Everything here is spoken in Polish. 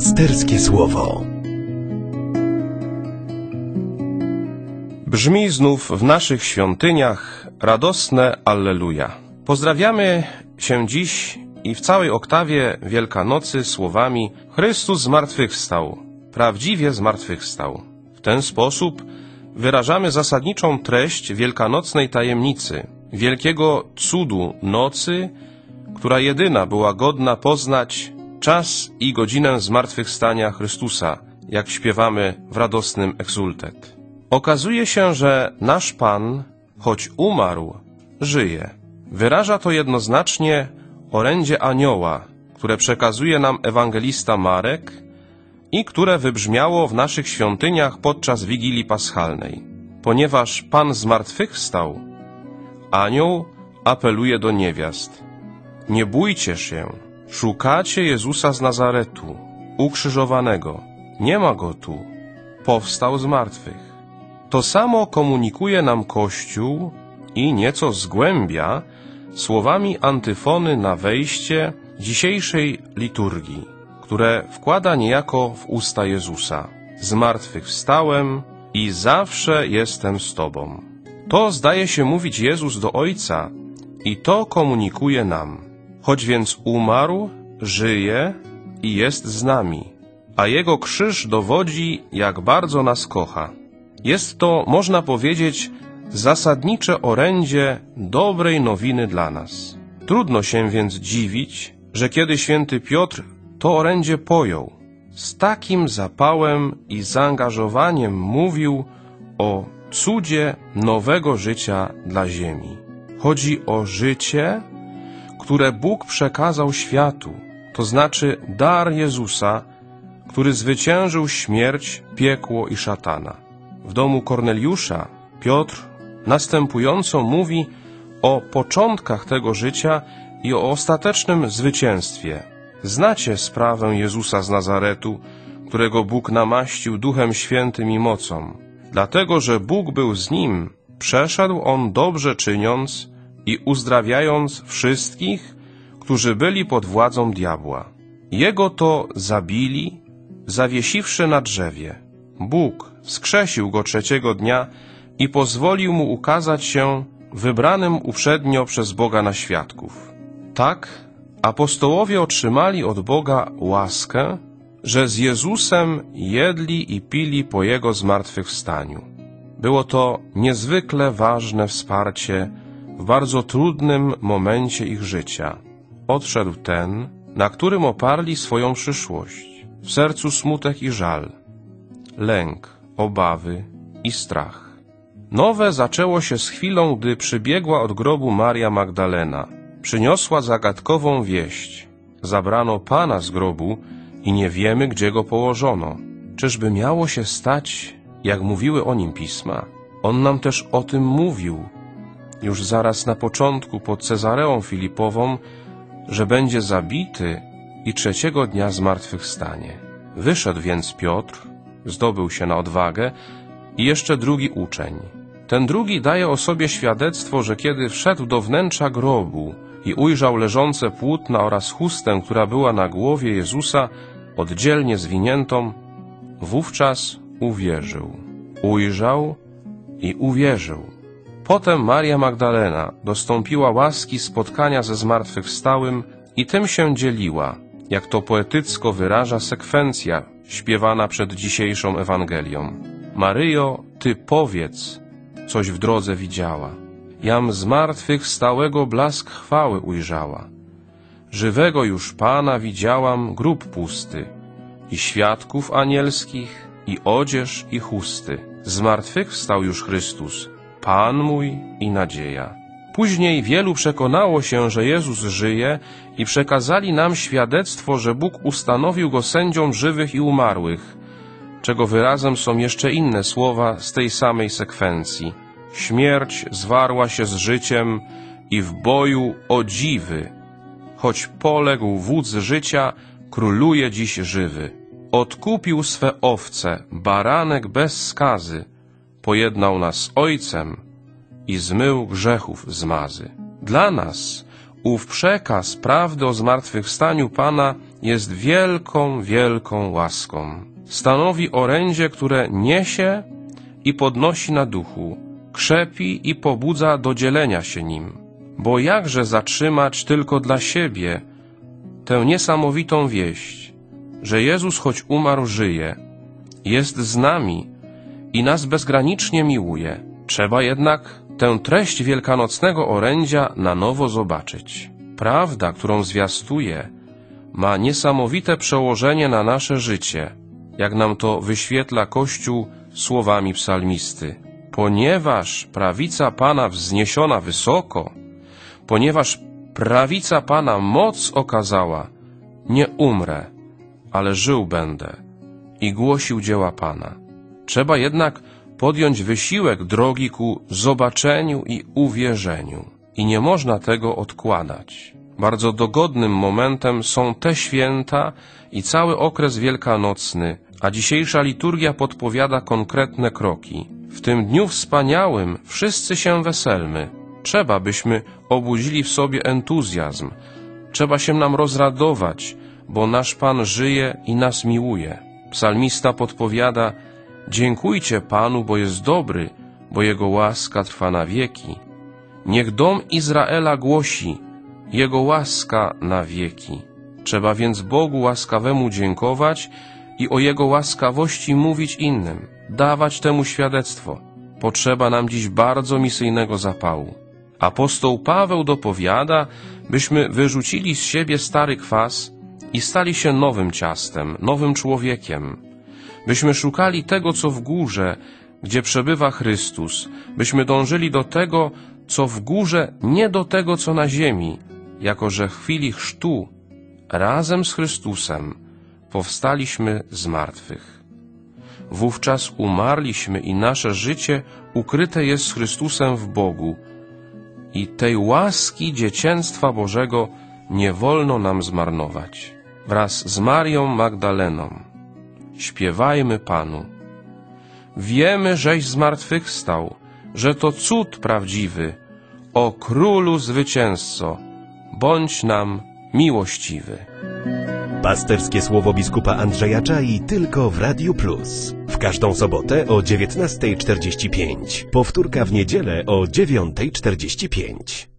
Pasterskie Słowo. Brzmi znów w naszych świątyniach radosne Alleluja. Pozdrawiamy się dziś i w całej oktawie Wielkanocy słowami Chrystus zmartwychwstał, prawdziwie zmartwychwstał. W ten sposób wyrażamy zasadniczą treść wielkanocnej tajemnicy, wielkiego cudu nocy, która jedyna była godna poznać czas i godzinę zmartwychwstania Chrystusa, jak śpiewamy w radosnym egzultet. Okazuje się, że nasz Pan, choć umarł, żyje. Wyraża to jednoznacznie orędzie anioła, które przekazuje nam ewangelista Marek i które wybrzmiało w naszych świątyniach podczas Wigilii Paschalnej. Ponieważ Pan zmartwychwstał, anioł apeluje do niewiast. Nie bójcie się, szukacie Jezusa z Nazaretu, ukrzyżowanego. Nie ma go tu, powstał z martwych. To samo komunikuje nam Kościół i nieco zgłębia słowami antyfony na wejście dzisiejszej liturgii, które wkłada niejako w usta Jezusa. Zmartwychwstałem i zawsze jestem z Tobą. To zdaje się mówić Jezus do Ojca i to komunikuje nam. Choć więc umarł, żyje i jest z nami, a Jego krzyż dowodzi, jak bardzo nas kocha. Jest to, można powiedzieć, zasadnicze orędzie dobrej nowiny dla nas. Trudno się więc dziwić, że kiedy święty Piotr to orędzie pojął, z takim zapałem i zaangażowaniem mówił o cudzie nowego życia dla ziemi. Chodzi o życie, które Bóg przekazał światu, to znaczy dar Jezusa, który zwyciężył śmierć, piekło i szatana. W domu Korneliusza Piotr następująco mówi o początkach tego życia i o ostatecznym zwycięstwie. Znacie sprawę Jezusa z Nazaretu, którego Bóg namaścił Duchem Świętym i mocą. Dlatego, że Bóg był z nim, przeszedł on dobrze czyniąc i uzdrawiając wszystkich, którzy byli pod władzą diabła. Jego to zabili, zawiesiwszy na drzewie. Bóg skrzesił go trzeciego dnia i pozwolił mu ukazać się wybranym uprzednio przez Boga na świadków. Tak apostołowie otrzymali od Boga łaskę, że z Jezusem jedli i pili po Jego zmartwychwstaniu. Było to niezwykle ważne wsparcie w bardzo trudnym momencie ich życia. Odszedł ten, na którym oparli swoją przyszłość. W sercu smutek i żal, lęk, obawy i strach. Nowe zaczęło się z chwilą, gdy przybiegła od grobu Maria Magdalena. Przyniosła zagadkową wieść. Zabrano Pana z grobu i nie wiemy, gdzie go położono. Czyżby miało się stać, jak mówiły o nim pisma? On nam też o tym mówił. Już zaraz na początku pod Cezareą Filipową, że będzie zabity i trzeciego dnia zmartwychwstanie. Wyszedł więc Piotr, zdobył się na odwagę i jeszcze drugi uczeń. Ten drugi daje o sobie świadectwo, że kiedy wszedł do wnętrza grobu i ujrzał leżące płótna oraz chustę, która była na głowie Jezusa, oddzielnie zwiniętą, wówczas uwierzył. Ujrzał i uwierzył. Potem Maria Magdalena dostąpiła łaski spotkania ze zmartwychwstałym i tym się dzieliła, jak to poetycko wyraża sekwencja śpiewana przed dzisiejszą Ewangelią. Maryjo, Ty powiedz, coś w drodze widziała. Jam zmartwychwstałego blask chwały ujrzała. Żywego już Pana widziałam grób pusty i świadków anielskich i odzież i chusty. Zmartwychwstał już Chrystus, Pan mój i nadzieja. Później wielu przekonało się, że Jezus żyje i przekazali nam świadectwo, że Bóg ustanowił go sędzią żywych i umarłych, czego wyrazem są jeszcze inne słowa z tej samej sekwencji. Śmierć zwarła się z życiem i w boju o dziwy, choć poległ wódz życia, króluje dziś żywy. Odkupił swe owce, baranek bez skazy, pojednał nas Ojcem i zmył grzechów zmazy. Dla nas ów przekaz prawdy o zmartwychwstaniu Pana jest wielką, wielką łaską. Stanowi orędzie, które niesie i podnosi na duchu, krzepi i pobudza do dzielenia się nim. Bo jakże zatrzymać tylko dla siebie tę niesamowitą wieść, że Jezus, choć umarł, żyje, jest z nami i nas bezgranicznie miłuje. Trzeba jednak tę treść wielkanocnego orędzia na nowo zobaczyć. Prawda, którą zwiastuje, ma niesamowite przełożenie na nasze życie, jak nam to wyświetla Kościół słowami psalmisty. Ponieważ prawica Pana wzniesiona wysoko, ponieważ prawica Pana moc okazała, nie umrę, ale żył będę i głosił dzieła Pana. Trzeba jednak podjąć wysiłek drogi ku zobaczeniu i uwierzeniu. I nie można tego odkładać. Bardzo dogodnym momentem są te święta i cały okres wielkanocny, a dzisiejsza liturgia podpowiada konkretne kroki. W tym dniu wspaniałym wszyscy się weselmy. Trzeba, byśmy obudzili w sobie entuzjazm. Trzeba się nam rozradować, bo nasz Pan żyje i nas miłuje. Psalmista podpowiada, Dziękujcie Panu, bo jest dobry, bo Jego łaska trwa na wieki. Niech dom Izraela głosi, Jego łaska na wieki. Trzeba więc Bogu łaskawemu dziękować i o Jego łaskawości mówić innym, dawać temu świadectwo. Potrzeba nam dziś bardzo misyjnego zapału. Apostoł Paweł dopowiada, byśmy wyrzucili z siebie stary kwas i stali się nowym ciastem, nowym człowiekiem. Byśmy szukali tego, co w górze, gdzie przebywa Chrystus, byśmy dążyli do tego, co w górze, nie do tego, co na ziemi, jako że w chwili chrztu razem z Chrystusem powstaliśmy z martwych. Wówczas umarliśmy i nasze życie ukryte jest z Chrystusem w Bogu i tej łaski dziecięctwa Bożego nie wolno nam zmarnować. Wraz z Marią Magdaleną śpiewajmy Panu. Wiemy, żeś zmartwychwstał, że to cud prawdziwy, o Królu Zwycięzco, bądź nam miłościwy. Pasterskie słowo biskupa Andrzeja Czai tylko w Radiu Plus. W każdą sobotę o 19.45. Powtórka w niedzielę o 9.45.